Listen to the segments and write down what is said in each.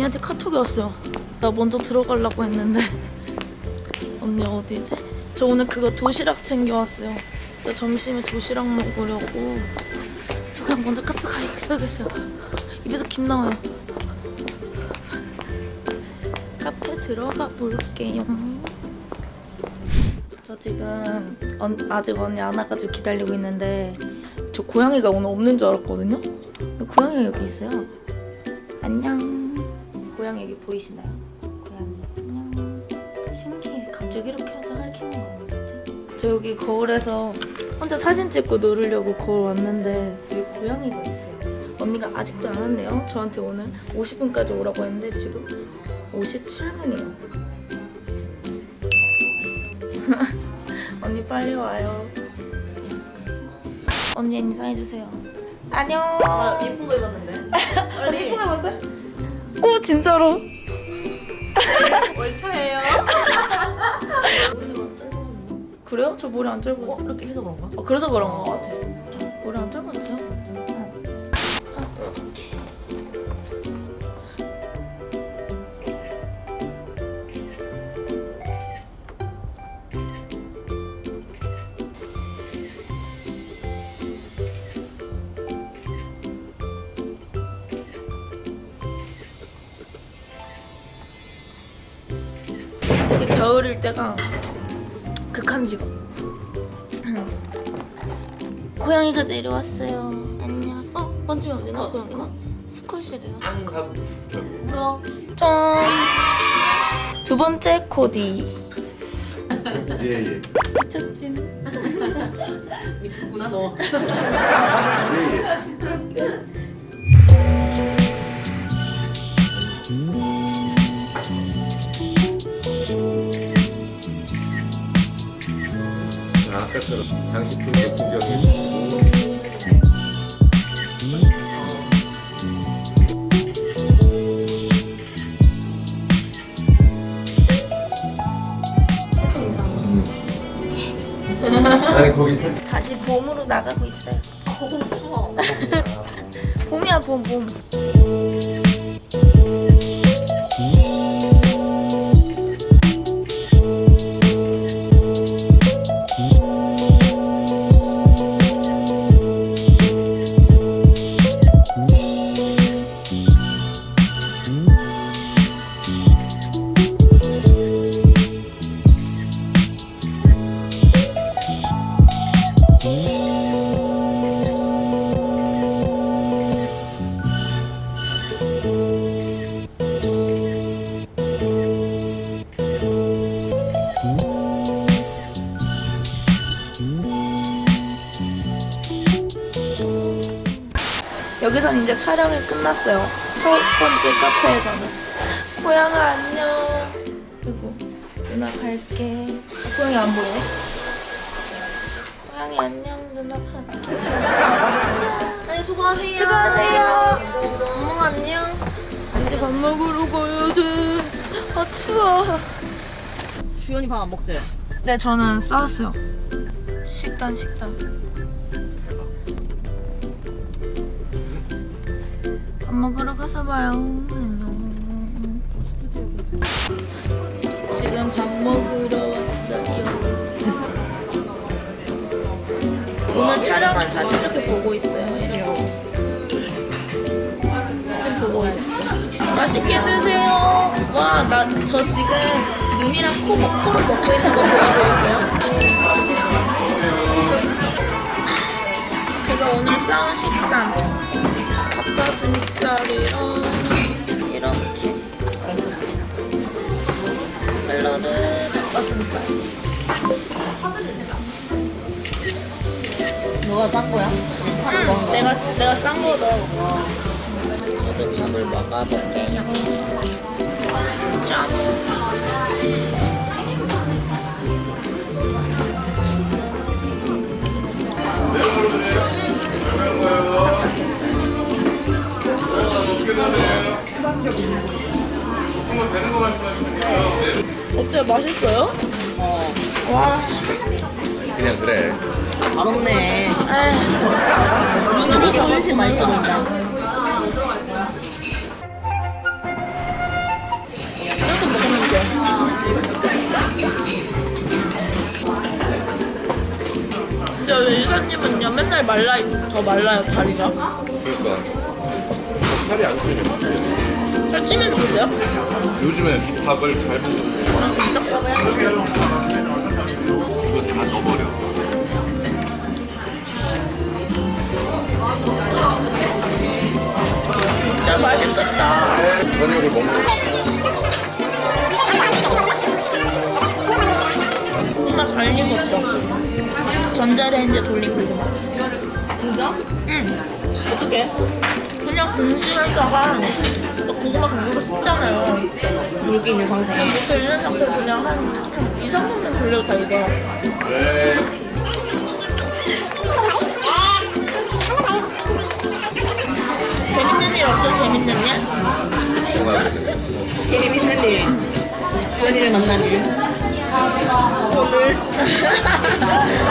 언니한테 카톡이 왔어요 나 먼저 들어가려고 했는데 언니 어디지? 저 오늘 그거 도시락 챙겨왔어요 나 점심에 도시락 먹으려고 저 그냥 먼저 카페 가 있어야겠어요 입에서 김 나와요 카페 들어가 볼게요 저 지금 언- 아직 언니 안 와가지고 기다리고 있는데 저 고양이가 오늘 없는 줄 알았거든요. 고양이가 여기 있어요. 안녕. 고양이 여기 보이시나요? 고양이 안녕. 신기해. 갑자기 이렇게 하다 핥히는 거 아니겠지? 저 여기 거울에서 혼자 사진 찍고 놀으려고 거울 왔는데 여기 고양이가 있어요. 언니가 아직도 안 왔네요. 저한테 오늘 50분까지 오라고 했는데 지금 57분이요. 언니 빨리 와요. 언니 인사해주세요. 안녕. 나 예쁜 거 입었는데. 언니 예쁘게 봤어요? 오 진짜로? 월차예요. 그래요? 저 머리 안 짧아서. 어? 이렇게 해서 그런가? 어, 그래서 그런 것 같아. 머리 안 짧았죠? 이게 겨울일 때가 극한 직업. 고양이가 내려왔어요. 안녕. 어, 만지면 안 되나? 고양이가? 스컷이래요. 짠. 두 번째 코디. 예예. 미쳤진. 미쳤구나 너. 예예. 장식품 여기선 이제 촬영이 끝났어요. 첫 번째 카페에서는. 고양아 안녕. 그리고 누나 갈게. 아, 고양이 안 보여? 고양이 안녕 누나 갈게. 네 수고하세요. 수고하세요. 어 안녕. 이제 밥 먹으러 가야 돼. 아 추워. 주연이 밥 안 먹지? 네 저는 싸웠어요. 식단 식단. 먹으러 가서 봐요. 지금 밥 먹으러 왔어요. 오늘 촬영한 사진 이렇게 보고 있어요. 맛있게 드세요. 와, 나 저 지금 눈이랑 코, 코로 먹고 있는 거 보여드릴게요. 제가 오늘 싸온 식단 닭가슴살이랑 이렇게 샐러드 닭가슴살 누가 싼 거야? 응, 내가 내가 싼 거다. 저도 밥을 먹어볼게요. 짠. 어때요? 맛있어요? 어. 와, 그냥 그래. 맛없네. 에휴, 니는 이게 훨씬 맛있어 보인다. 근데 왜 이사님은요 맨날 말라 더 말라요 다리가? 그러니까 살이 안 찌네. 살찌면 좋으세요? 요즘에 밥을 잘 먹어. 이거 다 넣어버려. 진짜 맛있겠다. 저녁을 먹는 고구마 잘 익었죠? 전자레인지에 고구마. 진짜? 응. 어떻게? 그냥 공지에다가 고구마 담그고 싶잖아요. 물기 있는 상태. 그냥 못 돌리는 상태로 그냥 한 2, 3분만 돌려도 다 익어요. 재밌는 일 없어? 재밌는 일? 재밌는 일. 주연이를 만난 일. 오늘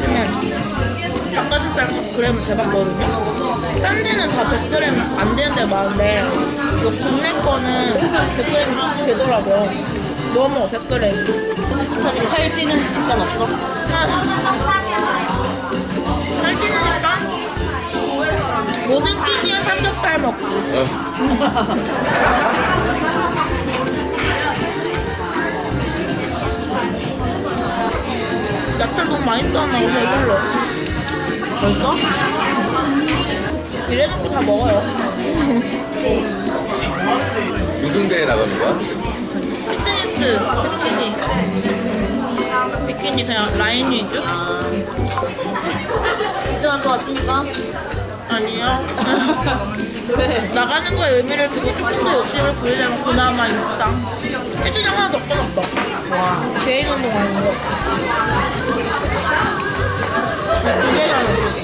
아침에 닭가슴살 그램을 재봤거든요. 딴 데는 다 100g 안 되는 데 많은데 그 국내 거는 100g 되더라고요. 너무 100g. 사실 살찌는 식단 없어? 살찌니까 모든 끼니에 삼겹살 먹기. 야채 너무 많이 써놔 배불러. 벌써? 이래놓고 다 먹어요. 무슨 대회 나가는 거야? 피트니스, 비키니. 비키니 그냥 라인 위주? 1등 할 것 같습니까? 아니요. 왜? 나가는 거에 의미를 두고 조금 더 욕심을 부리자면 그나마 6당. 헬스장 하나도. 와. 개인 운동하는 거. 두 개잖아, 두 개.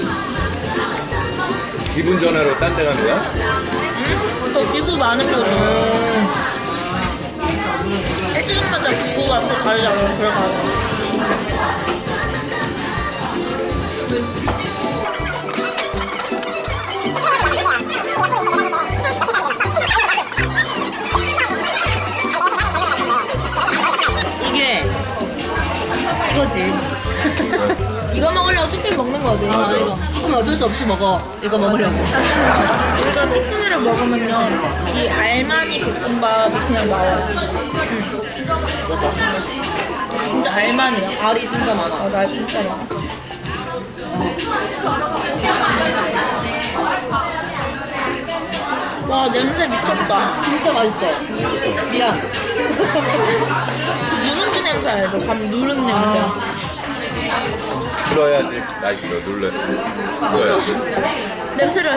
기분 전화로 딴 데 가는 거야? 응? 더 기구 거는 헬스장마다 기구가 또 다르잖아. 그래 가 이거 먹으려고 쭈꾸미 먹는 거거든. 아, 이거. 조금 어쩔 수 없이 먹어. 이거 먹으려고. 우리가 쭈꾸미를 먹으면요 이 알마니 볶음밥이 그냥 나와요. 응. 그죠? 진짜 알마니야. 알이 진짜 많아. 아, 나 진짜 많아. 와 냄새 미쳤다. 진짜 맛있어. 미안. 누룽지 냄새 알죠? 밤 누른 냄새. 들어야지 맛있어 놀래. 들어야지. 냄새를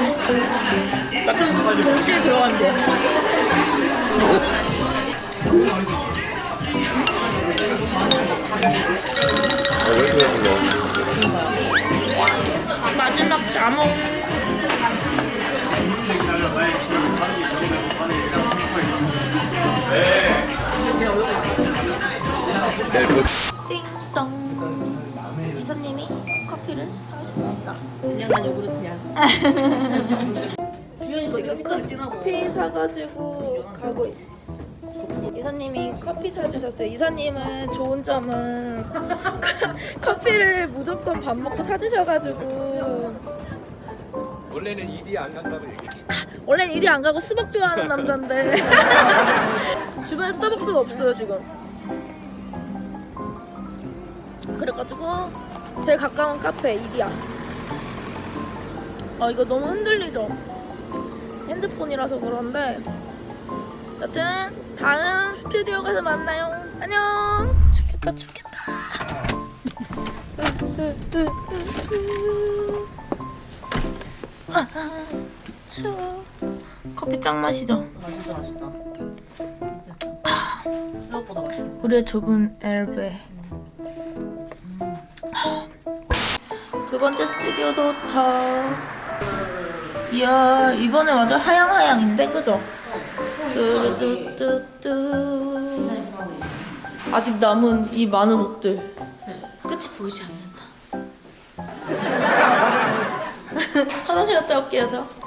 같은 동시에 돼. 아, 왜 이렇게 불러? 마지막 자몽. 내일 뭐 주연이 지금. 커피 사가지고 가고 있어. 이사님이 커피 사주셨어요. 이사님은 좋은 점은 커피를 무조건 밥 먹고 사주셔가지고 원래는 일이 안 간다고 얘기했지. 원래는 일이 안 가고 스벅 좋아하는 남자인데 주변에 스타벅스가 없어요 지금. 그래가지고 제일 가까운 카페 이디야. 아 이거 너무 흔들리죠? 핸드폰이라서 그런데 여튼 다음 스튜디오 가서 만나요. 안녕. 춥겠다 춥겠다. 아, 추워. 커피 짱 마시죠. 아, 진짜 맛있다. 진짜. 수업보다 맛있어. 우리의 좁은 엘베. 두 번째 스튜디오 도착. 이야 이번에 완전 하양하양인데 그죠? 뚜뚜뚜뚜 아직 남은 이 많은 옷들 끝이 보이지 않는다. 화장실 갔다 올게요 저.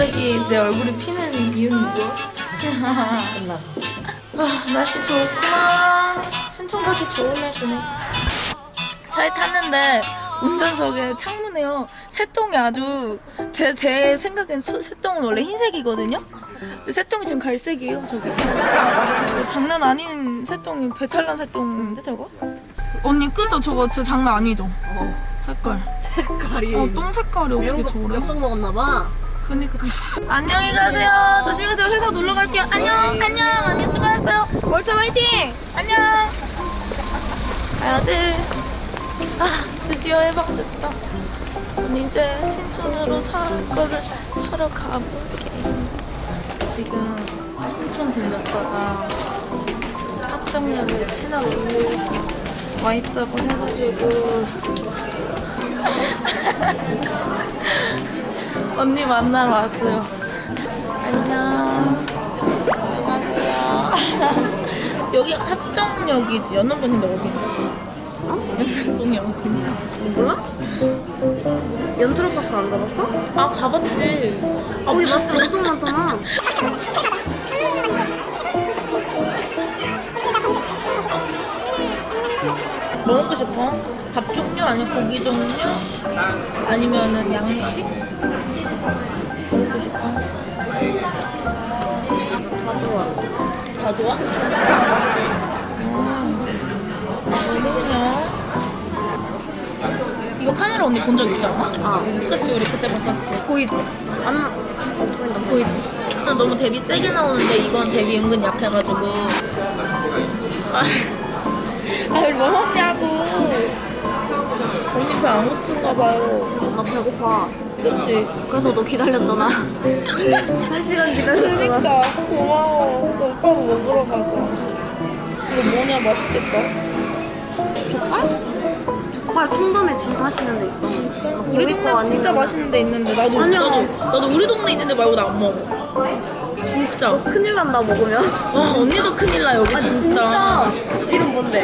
갑자기 내 얼굴이 피는 이유는 뭐야? 끝났어. 아, 날씨 좋구나. 신촌 가기 좋은 날씨네. 차에 탔는데 운전석에 창문에요. 새똥이 아주 제, 제 생각엔 소- 새똥은 원래 흰색이거든요. 근데 새똥이 지금 갈색이에요. 저기. 저거 장난 아닌 새똥이 배탈 난 새똥인데 저거? 언니 끄죠? 저거 진짜 장난 아니죠? 어. 색깔. 색깔이. 어, 똥 색깔이 어떻게 저래? 몇동 먹었나 봐. 그니까 안녕히 가세요. 조심히 가세요. 회사 놀러 갈게요. 안녕, 안녕. 언니 수고했어요. 월차 화이팅. 안녕. 가야지. 아, 드디어 해방됐다. 전 이제 신촌으로 살 거를 사러 가볼게요. 지금 신촌 들렸다가 합정역에 친하고 와 있다고 해가지고 언니 만나러 왔어요. 안녕. 안녕하세요. 여기 합정역이지. 연남동인데 어딘데? 어? 연남동이 어딘지. 몰라? 연트로파크 안 가봤어? 아 가봤지. 아, 거기 맛집 엄청 많잖아. 뭐 먹고 싶어? 밥 종류 아니면 고기 종류? 아니면은 양식? 뭐 먹고 싶어? 다 좋아. 다 좋아? 음? 이거 카메라 언니 본 적 있지 않아? 아, 그치 우리 그때 봤었지 보이지? 안 나. 어, 보인다. 보이지? 너무 데뷔 세게 나오는데 이건 데뷔 은근 약해가지고 아, 아유 뭐 먹냐고 언니 배안 고픈가 봐요 나 배고파. 그치? 그래서 너 기다렸잖아. 한 시간 기다렸잖아. 그니까 고마워 너 오빠가 먹으러 가자 이거 뭐냐 맛있겠다 족발 청담에 진짜 맛있는 데 있어. 진짜? 여기 우리 거 동네 진짜 맛있는 데 있는데 나도 아니야. 나도 나도 우리 동네 있는데 말고 나 안 먹어 진짜 큰일 난다 먹으면. 와 언니도 큰일 나 여기 아니 진짜. 진짜. 이름 뭔데?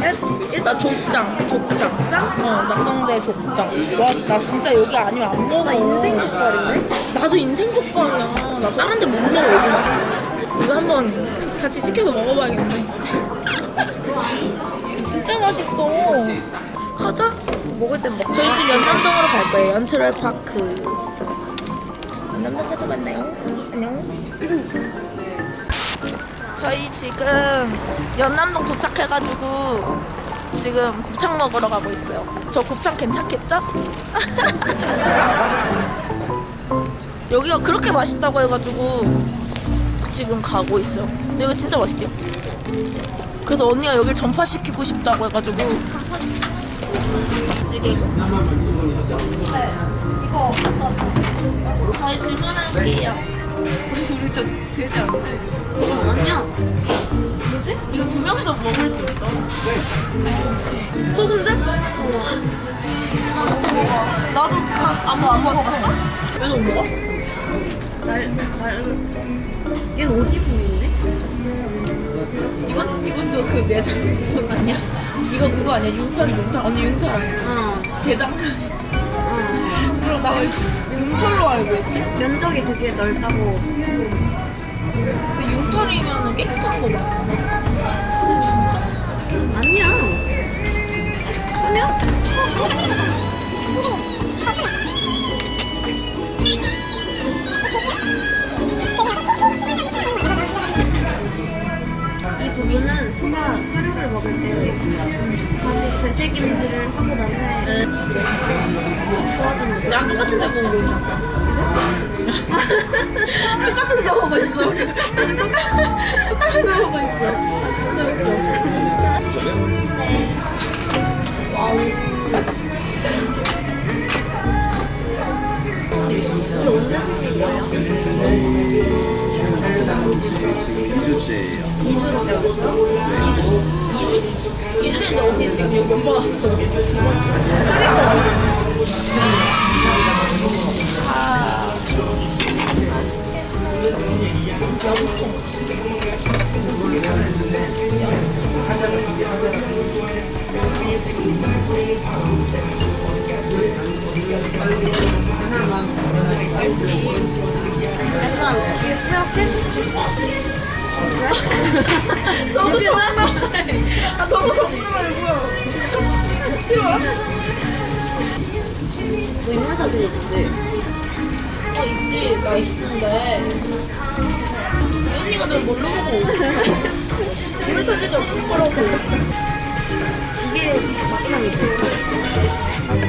일, 일, 나 족장, 족장. 족장? 어, 낙성대 족장. 와, 나 진짜 여기 아니면 안 먹어. 나 인생 족발인데? 나도 인생 족발이야. 나 다른 데 못 먹어, 여기만. 이거 한번 같이 시켜서 먹어봐야겠네. 진짜 맛있어. 가자. 먹을 땐 먹. 저희 집 연남동으로 갈 거예요. 연트럴 파크. 가서 만나요. 안녕. 저희 지금 연남동 도착해가지고 지금 곱창 먹으러 가고 있어요. 저 곱창 괜찮겠죠? 여기가 그렇게 맛있다고 해가지고 지금 가고 있어요. 근데 이거 진짜 맛있대요. 그래서 언니가 여길 전파시키고 싶다고 해가지고 찌개 곱창. 이거 저희 주문할게요. 우리 진짜 되지 않지? 아니야. 뭐지? 이거 두 명이서 먹을 수 있어. 소금장? 나도 가, 아무도 안 먹어 봤어? 왜너 못 먹어? 날, 날. 얘는 오지분인데? 이건 이것도 그 내장 그건 아니야? 이거 그거 아니야? 윤털 윤털 언니 윤털 알지? 어. 대장. 나 윤털로 알고 있지? 면적이 되게 넓다고. 그 윤털이면 깨끗한 거 맞아. 아니야. 아니야? 이 부분은 소가 사료를 먹을 때 다시 되새김질을 하고 난 후에 도와주는 거야. 나랑 똑같은 데 보고 있나 봐. 똑같은 데 보고 있어. 우리 똑같, 똑같은 데 보고 있어. 아, 진짜 웃겨. 와우. 근데 언제 생긴 거예요? 2주째예요. 2주로 배웠어요? 2주? 2주 됐는데 언니 지금 여기 몇번 왔어? 너무 정말. 아, 너무 정말 말고요. 싫어. 너 인물 사진 있지? 어, 있지. 나 있는데. 이 언니가 널 뭘로 보고 우리 사진이 없을 거라고. 이게 막창이지?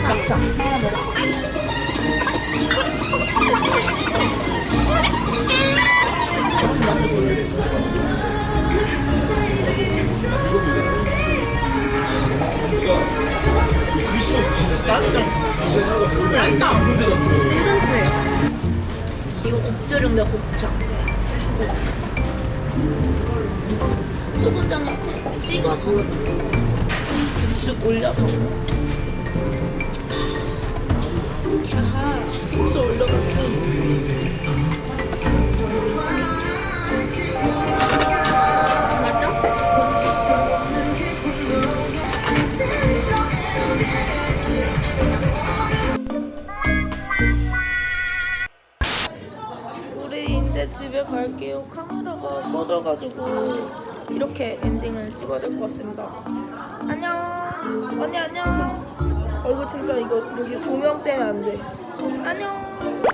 막창. 하나 그지? 얇다. 괜찮지? 이거 곱절인데 곱창. 소금장에 푹 찍어서 육즙 올려서. 캬, 육즙 올려가지고. 갈게요. 카메라가 꺼져가지고 이렇게 엔딩을 찍어야 될 것 같습니다. 안녕. 언니 안녕. 얼굴 진짜 이거 여기 조명 때문에 안 돼. 안녕.